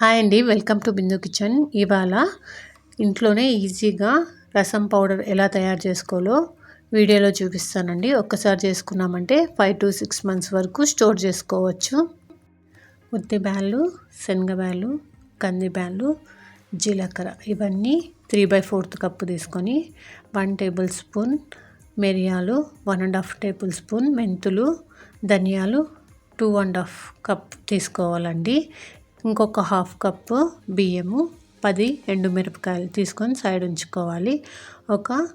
Hi అండి welcome to Bindu kitchen. ఇవాళ ఇంట్లోనే ఈజీగా రసం పౌడర్ ఎలా తయారు చేసుకోవాలో వీడియోలో చూపిస్తానండి. ఒక్కసారి చేసుకున్నామంటే ఫైవ్ టు సిక్స్ మంత్స్ వరకు స్టోర్ చేసుకోవచ్చు. ఉత్తి బ్యాళ్ళు శనగబ్యాళ్ళు కంది బ్యాళ్ళు జీలకర్ర ఇవన్నీ త్రీ బై ఫోర్త్ కప్పు తీసుకొని వన్ టేబుల్ స్పూన్ మిరియాలు one and half tablespoon మెంతులు ధనియాలు టూ అండ్ హాఫ్ కప్ తీసుకోవాలండి. ఇంకొక హాఫ్ కప్పు బియ్యము పది ఎండుమిరపకాయలు తీసుకొని సైడ్ ఉంచుకోవాలి. ఒక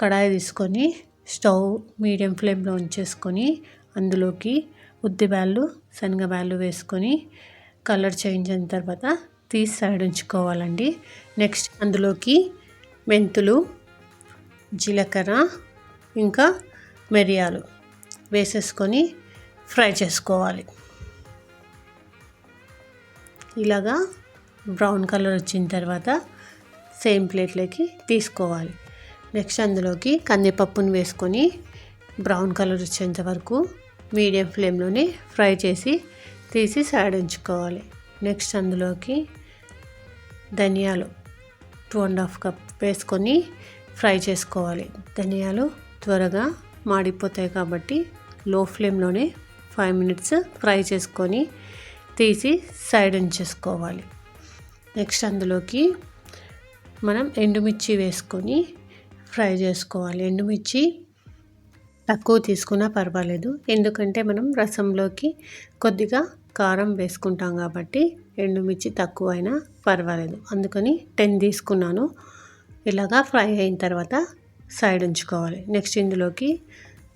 కడాయి తీసుకొని స్టవ్ మీడియం ఫ్లేమ్లో ఉంచేసుకొని అందులోకి ఉద్దిబ్యాళ్ళు శనగబ్యాళ్ళు వేసుకొని కలర్ చేంజ్ అయిన తర్వాత తీసి సైడ్ ఉంచుకోవాలండి. నెక్స్ట్ అందులోకి మెంతులు జీలకర్ర ఇంకా మిరియాలు వేసేసుకొని ఫ్రై చేసుకోవాలి. ఇలాగా బ్రౌన్ కలర్ వచ్చిన తర్వాత సేమ్ ప్లేట్లోకి తీసుకోవాలి. నెక్స్ట్ అందులోకి కందిపప్పును వేసుకొని బ్రౌన్ కలర్ వచ్చేంత వరకు మీడియం ఫ్లేమ్లోనే ఫ్రై చేసి తీసి సైడ్ ఉంచుకోవాలి. నెక్స్ట్ అందులోకి ధనియాలు టూ అండ్ హాఫ్ కప్ వేసుకొని ఫ్రై చేసుకోవాలి. ధనియాలు త్వరగా మాడిపోతాయి కాబట్టి లో ఫ్లేమ్లోనే ఫైవ్ మినిట్స్ ఫ్రై చేసుకొని తీసి సైడ్ ఉంచేసుకోవాలి. నెక్స్ట్ అందులోకి మనం ఎండుమిర్చి వేసుకొని ఫ్రై చేసుకోవాలి. ఎండుమిర్చి తక్కువ తీసుకున్నా పర్వాలేదు. ఎందుకంటే మనం రసంలోకి కొద్దిగా కారం వేసుకుంటాం కాబట్టి ఎండుమిర్చి తక్కువ అయినా పర్వాలేదు. అందుకని టెన్ తీసుకున్నాను. ఇలాగా ఫ్రై అయిన తర్వాత సైడ్ ఉంచుకోవాలి. నెక్స్ట్ ఇందులోకి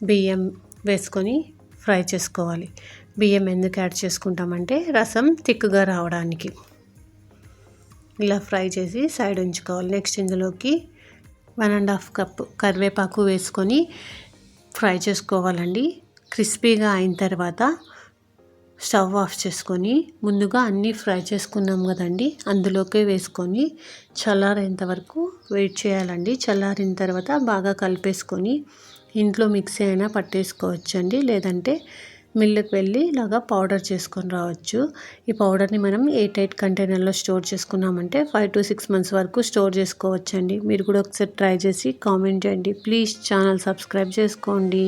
బియ్యం వేసుకొని ఫ్రై చేసుకోవాలి. బియ్యం ఎందుకు యాడ్ చేసుకుంటామంటే రసం థిక్గా రావడానికి. ఇలా ఫ్రై చేసి సైడ్ ఉంచుకోవాలి. నెక్స్ట్ ఇందులోకి వన్ అండ్ హాఫ్ కప్ కరివేపాకు వేసుకొని ఫ్రై చేసుకోవాలండి. క్రిస్పీగా అయిన తర్వాత స్టవ్ ఆఫ్ చేసుకొని ముందుగా అన్నీ ఫ్రై చేసుకున్నాం కదండి. అందులోకే వేసుకొని చల్లారేంత వరకు వెయిట్ చేయాలండి. చల్లారిన తర్వాత బాగా కలిపేసుకొని ఇంట్లో మిక్సీ అయినా పట్టేసుకోవచ్చండి. లేదంటే మిల్లుకి వెళ్ళి ఇలాగా పౌడర్ చేసుకొని రావచ్చు. ఈ పౌడర్ని మనం ఎయిట్ ఎయిట్ కంటైనర్లో స్టోర్ చేసుకున్నామంటే ఫైవ్ టు సిక్స్ మంత్స్ వరకు స్టోర్ చేసుకోవచ్చండి. మీరు కూడా ఒకసారి ట్రై చేసి కామెంట్ చేయండి. ప్లీజ్ ఛానల్ సబ్స్క్రైబ్ చేసుకోండి.